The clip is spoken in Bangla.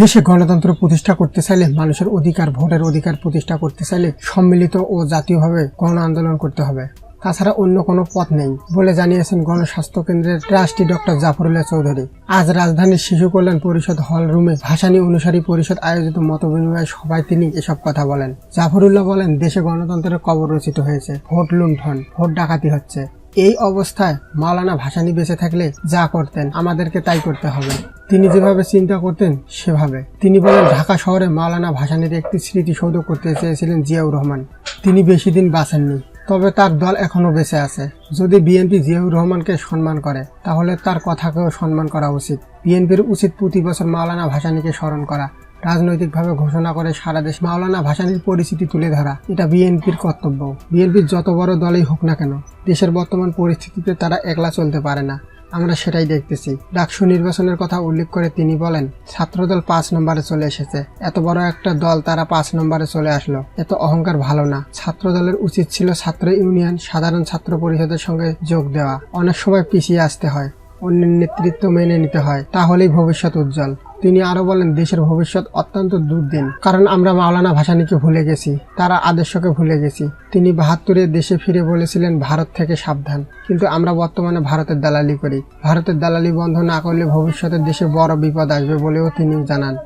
দেশে গণতন্ত্র প্রতিষ্ঠা করতে চাইলে, মানুষের অধিকার, ভোটের অধিকার প্রতিষ্ঠা করতে চাইলে সম্মিলিত ও জাতীয়ভাবে গণ আন্দোলন করতে হবে। তাছাড়া অন্য কোনো পথ নেই বলে জানিয়েছেন গণস্বাস্থ্য কেন্দ্রের ট্রাস্টি ডক্টর জাফরুল্লাহ চৌধুরী। আজ রাজধানীর শিশু কল্যাণ পরিষদ হল রুমে ভাসানী অনুসারী পরিষদ আয়োজিত মতবিনিময় সভায় তিনি এসব কথা বলেন। জাফরুল্লাহ বলেন, দেশে গণতন্ত্রের কবর রচিত হয়েছে, ভোট লুণ্ঠন, ভোট ডাকাতি হচ্ছে। এই অবস্থায় মাওলানা ভাসানী বেঁচে থাকলে যা করতেন, আমাদেরকে তাই করতে হবে। তিনি যেভাবে চিন্তা করতেন, সেভাবে। তিনি বলেন, ঢাকা শহরে মাওলানা ভাসানির একটি স্মৃতিসৌধ করতে চেয়েছিলেন জিয়াউর রহমান। তিনি বেশি দিন বাঁচেননি। তবে তার দল এখনও বেঁচে আছে। যদি বিএনপি জিয়াউর রহমানকে সম্মান করে, তাহলে তার কথাকেও সম্মান করা উচিত। বিএনপির উচিত প্রতি বছর মাওলানা ভাসানিকে স্মরণ করা। রাজনৈতিকভাবে ঘোষণা করে সারা দেশ মাওলানা ভাসানীর পরিস্থিতি তুলে ধরা, এটা বিএনপির কর্তব্য। বিএনপির যত বড় দলই হোক না কেন, দেশের বর্তমান পরিস্থিতিতে তারা একলা চলতে পারে না। আমরা সেটাই দেখতেছি। ডাকসু নির্বাচনের কথা উল্লেখ করে তিনি বলেন, ছাত্রদল পাঁচ নম্বরে চলে এসেছে। এত বড় একটা দল তারা পাঁচ নম্বরে চলে আসলো। এত অহংকার ভালো না। ছাত্র দলের উচিত ছিল ছাত্র ইউনিয়ন, সাধারণ ছাত্র পরিষদের সঙ্গে যোগ দেওয়া। অনেক সময় পিছিয়ে আসতে হয়। অন্যের নেতৃত্ব মেনে নিতে হয়, তাহলেই ভবিষ্যৎ উজ্জ্বল। তিনি আরও বলেন, দেশের ভবিষ্যৎ অত্যন্ত দুর্দিন। কারণ আমরা মাওলানা ভাসানীকে ভুলে গেছি, তারা আদর্শকে ভুলে গেছি। তিনি বাহাত্তরে দেশে ফিরে বলেছিলেন, ভারত থেকে সাবধান। কিন্তু আমরা বর্তমানে ভারতের দালালি করি। ভারতের দালালি বন্ধ না করলে ভবিষ্যতে দেশে বড় বিপদ আসবে বলেও তিনি জানান।